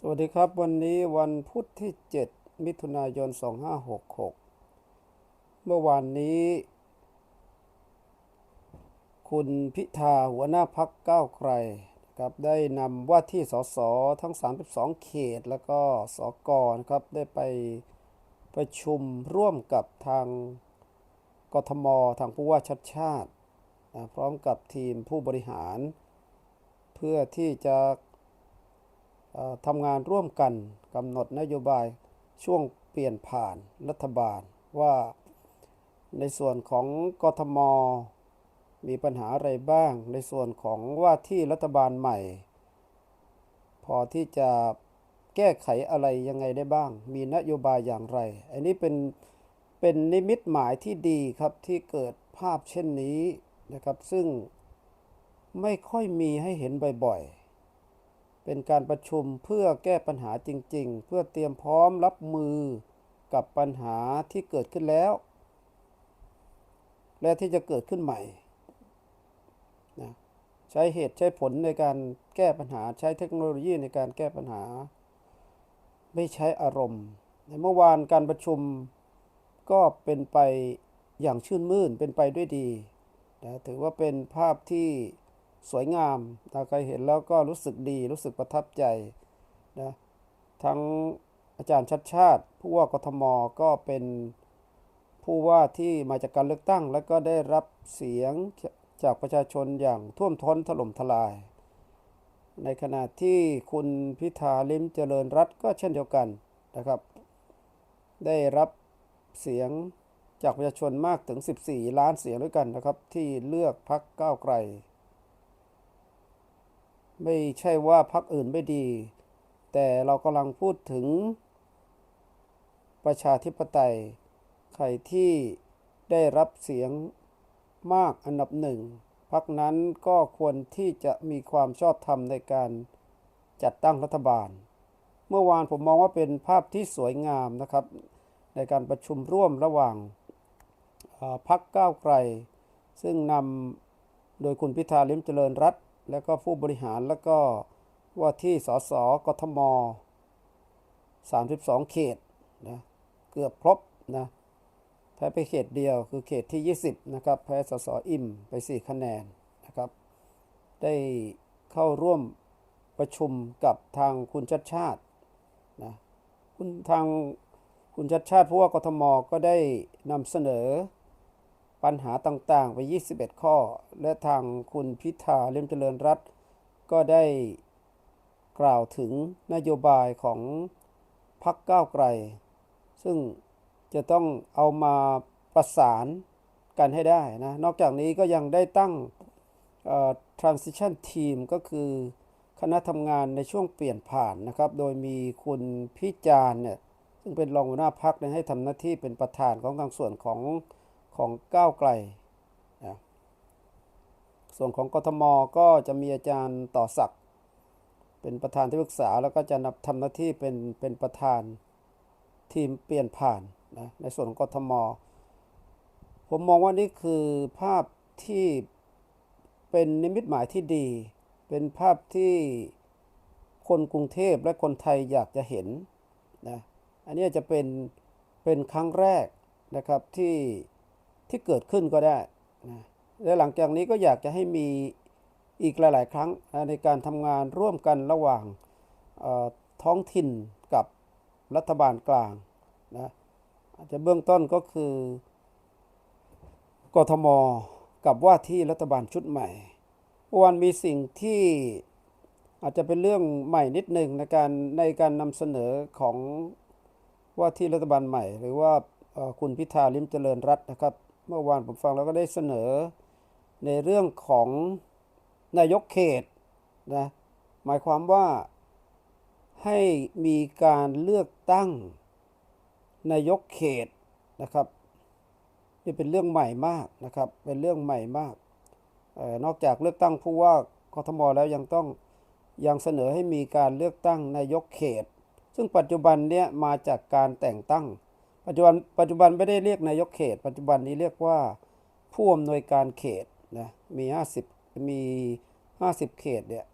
สวัสดีครับวันนี้วันพุธที่ 7 มิถุนายน 2566 เมื่อวานนี้ คุณพิธาหัวหน้าพักก้าวไกลครับได้นำว่าที่สสทั้ง 32 เขต แล้วก็สกนะครับ ได้ไปประชุมร่วมกับทางกทม ทางผู้ว่าชัดชาติ พร้อมกับทีมผู้บริหาร เพื่อที่จะ ทำงานร่วมกันกำหนดนโยบายช่วงเปลี่ยนผ่านรัฐบาลว่าในส่วนของกทม มีปัญหาอะไรบ้าง ในส่วนของว่าที่รัฐบาลใหม่ พอที่จะแก้ไขอะไรยังไงได้บ้าง มีนโยบายอย่างไร อันนี้เป็นเป็นนิมิตหมายที่ดีครับที่เกิดภาพเช่นนี้นะครับ ซึ่งไม่ค่อยมีให้เห็นบ่อยๆ เป็นการประชุมเพื่อแก้ปัญหาจริง ๆ เพื่อเตรียมพร้อมรับมือกับปัญหาที่เกิดขึ้นแล้ว และที่จะเกิดขึ้นใหม่นะใช้เหตุใช้ผลในการแก้ปัญหาใช้เทคโนโลยีในการแก้ปัญหา ไม่ใช้อารมณ์ ในเมื่อวานการประชุมก็เป็นไปอย่างชื่นมื่นเป็นไปด้วยดีนะถือว่าเป็นภาพที่ สวยงามถ้าใครเห็นแล้วก็รู้สึกดีรู้สึกประทับใจนะทั้งอาจารย์ชัดชาติ ผู้ว่ากทมก็เป็นผู้ว่าที่มาจากการเลือกตั้ง แล้วก็ได้รับเสียงจากประชาชนอย่างท่วมท้นถล่มทลาย ในขณะที่คุณพิธาลิมเจริญรัตก็เช่นเดียวกันนะครับ ได้รับเสียงจากประชาชนมากถึง 14 ล้านเสียงด้วยกันนะครับ ที่เลือกพักก้าวไกล ไม่ใช่ว่าพักอื่นไม่ดี แต่เรากำลังพูดถึง ประชาธิปไตย ใครที่ได้รับเสียงมากอันดับหนึ่งพักนั้นก็ควรที่จะมีความชอบธรรมในการจัดตั้งรัฐบาล เมื่อวานผมมองว่าเป็นภาพที่สวยงามนะครับ ในการประชุมร่วมระหว่างเอ่อพักก้าวไกล ซึ่งนำโดยคุณพิธาลิมเจริญรัต และก็ผู้บริหารแล้วก็ว่าที่สสกทม 32 เขตนะเกือบครบนะแพ้ไปเขตเดียวคือเขตที่ 20 นะครับแพ้สสอิ่มไป 4 คะแนนนะครับ ได้เข้าร่วมประชุมกับทางคุณชัดชาตินะคุณทางคุณชัดชาติผู้ว่ากทมก็ได้นำเสนอ ปัญหาต่างๆ ไป 21 ข้อ และทางคุณพิธาเลียมเจริญรัตก็ได้กล่าวถึงนโยบายของพักก้าวไกล ซึ่งจะต้องเอามาประสานกันให้ได้นะ นอกจากนี้ก็ยังได้ตั้ง transition team ก็คือคณะทำงานในช่วงเปลี่ยนผ่านนะครับ โดยมีคุณพิจารณ์เนี่ย ซึ่งเป็นรองหัวหน้าพักให้ทำหน้าที่เป็นประธานของทางส่วนของ ของก้าวไกลนะส่วนของกทมก็จะมีอาจารย์ต่อศักดิ์เป็นประธานที่ปรึกษาแล้วก็จะนับทำหน้าที่เป็นเป็นประธานทีมเปลี่ยนผ่านนะในส่วนของกทม ผมมองว่านี่คือภาพที่เป็นนิมิตหมายที่ดี เป็นภาพที่คนกรุงเทพและคนไทยอยากจะเห็นนะอันนี้จะเป็นเป็นครั้งแรกนะครับที่ ที่เกิดขึ้นก็ได้นะและหลังจากนี้ก็อยากจะให้มีอีกหลาย ๆ ครั้งนะในการทำงานร่วมกันระหว่างท้องถิ่นกับรัฐบาลกลางนะอาจจะเบื้องต้นก็คือกทมกับว่าที่รัฐบาลชุดใหม่วันมีสิ่งที่อาจจะเป็นเรื่องใหม่นิดหนึ่งในการในการนำเสนอของว่าที่รัฐบาลใหม่ หรือว่า คุณพิธาลิมเจริญรัตน์นะครับ เมื่อวานผมฟังแล้วก็ได้เสนอในเรื่องของนายกเขตนะหมายความว่าให้มีการเลือกตั้งนายกเขตนะครับนี่เป็นเรื่องใหม่มากนะครับ เป็นเรื่องใหม่มากออนอกจากเลือกตั้งผู้ว่ากทมแล้วยังต้องยังเสนอให้มีการเลือกตั้งนายกเขต ซึ่งปัจจุบันเนี่ยมาจากการแต่งตั้ง ปัจจุบันปัจจุบันไม่ได้เรียกนายกเขต ปัจจุบันนี้เรียกว่าผู้อำนวยการเขตนะมี 50 มี 50 เขตเนี่ย